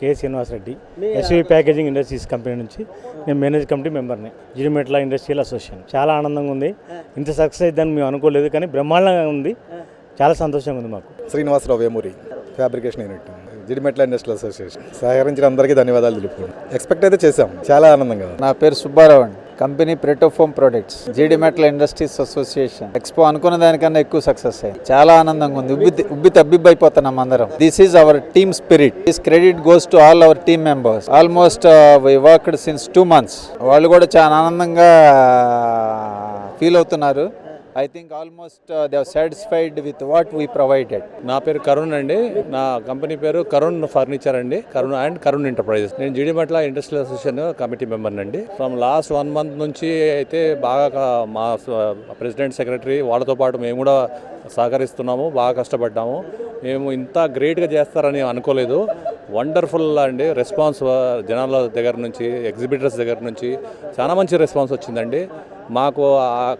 K Srinivasa Reddy S V packaging industries company నుంచి నేను manage committee మెంబర్ని Jeedimetla industrial association చాలా ఆనందంగా ఉంది. ఇంత సక్సెస్ అయిద్దని మేము అనుకోలేదు కానీ బ్రహ్మాండంగా ఉంది. చాలా సంతోషంగా ఉంది మాకు. Srinivasarao Vemuri fabrication unit Jeedimetla industrial association సహకరించిన అందరికీ ధన్యవాదాలు తెలుపుకుంటాం ఎక్స్పెక్ట్ అయితే చేసాం చాలా ఆనందంగా. నా పేరు సుబ్బారావు అండి. Company Pretofoam products Jeedimetla industries association expo అనుకున్న దానికన్నా ఎక్కువ సక్సెస్ అయ్యింది చాలా ఆనందంగా ఉంది. ఉబ్బి ఉబ్బి తబ్బిబ్బైపోతున్నాం అందరం. This is our team spirit this credit goes to all our team members almost we worked since two months వాళ్ళు కూడా చాలా ఆనందంగా uh, ఫీల్ అవుతున్నారు. I think almost they satisfied with what we provided నా పేరు కరుణ్ అండి. నా కంపెనీ పేరు కరుణ్ ఫర్నిచర్ అండి. Karun and Karun enterprises. నేను Jeedimetla industrial association committee member అండి. ఫ్రమ్ లాస్ట్ వన్ మంత్ నుంచి అయితే బాగా మా ప్రెసిడెంట్ సెక్రటరీ వాళ్ళతో పాటు మేము కూడా సహకరిస్తున్నాము బాగా కష్టపడ్డాము. మేము ఇంత గ్రేట్గా చేస్తారని అనుకోలేదు. వండర్ఫుల్ అండి. రెస్పాన్స్ జనాల దగ్గర నుంచి ఎగ్జిబిటర్స్ దగ్గర నుంచి చాలా మంచి రెస్పాన్స్ వచ్చిందండి. మాకు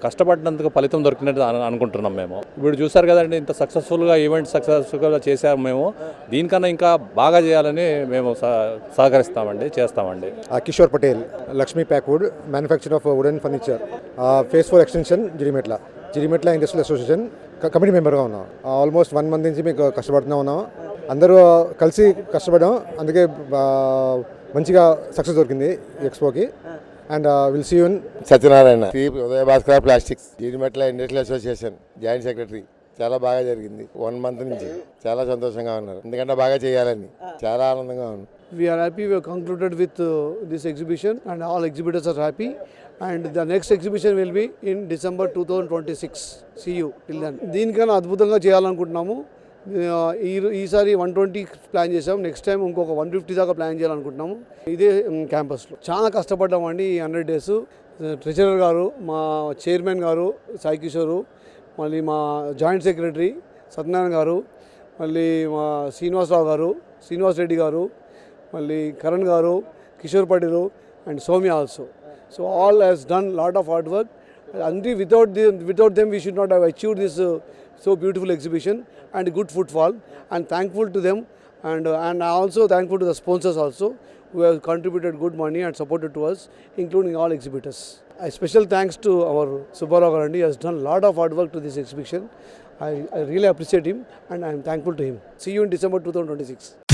కష్టపడినందుకు ఫలితం దొరికినట్టు అనుకుంటున్నాం మేము. ఇప్పుడు చూసారు కదండి ఇంత సక్సెస్ఫుల్గా ఈవెంట్ సక్సెస్ఫుల్గా చేశాము మేము. దీనికన్నా ఇంకా బాగా చేయాలని మేము సహకరిస్తామండి చేస్తామండి. Kishore Patel Lakshmi Packwood manufacture of wooden furniture phase four extension Jeedimetla Jeedimetla industrial association committee మెంబర్గా ఉన్నాం. ఆల్మోస్ట్ వన్ మంత్ నుంచి మీకు కష్టపడుతూనే ఉన్నాం. అందరూ కలిసి కష్టపడడం. అందుకే మంచిగా సక్సెస్ దొరికింది ఎక్స్పోకి and will see you Satyanarayana Sri Udaya Bhaskar plastics Jeedimetla industrial association joint secretary చాలా బాగా జరిగింది. వన్ మంత్ నుంచి. చాలా సంతోషంగా ఉన్నారు. ఎందుకంటే బాగా చేయాలని. చాలా ఆనందంగా ఉంది we are happy we are concluded with this exhibition and all exhibitors are happy and the next exhibition will be in December two thousand twenty six see you పిల్లని దీనికన్నా అద్భుతంగా చేయాలనుకుంటున్నాము. ఈ ఈసారి వన్ ట్వంటీ ప్లాన్ చేసాం next time ఇంకొక one fifty దాకా plan చేయాలనుకుంటున్నాము. ఇదే క్యాంపస్లో. చాలా కష్టపడ్డామండి ఈ హండ్రెడ్ డేస్. ట్రెజరర్ గారు మా చైర్మన్ గారు సాయి కిషోరు మళ్ళీ మా జాయింట్ సెక్రటరీ సత్యనారాయణ గారు మళ్ళీ మా శ్రీనివాసరావు గారు శ్రీనివాస్ రెడ్డి గారు మళ్ళీ కరణ్ గారు Kishore Patel and Soumya also so all has done lot of hard work అండి without the without them we should not have achieve so beautiful exhibition and good footfall and thankful to them and and and also thankful to the sponsors also who have contributed good money and supported to us, including all exhibitors. A special thanks to our Subbarao Garandi, has done a lot of hard work to this exhibition. I, I really appreciate him and I am thankful to him. See you in December 2026.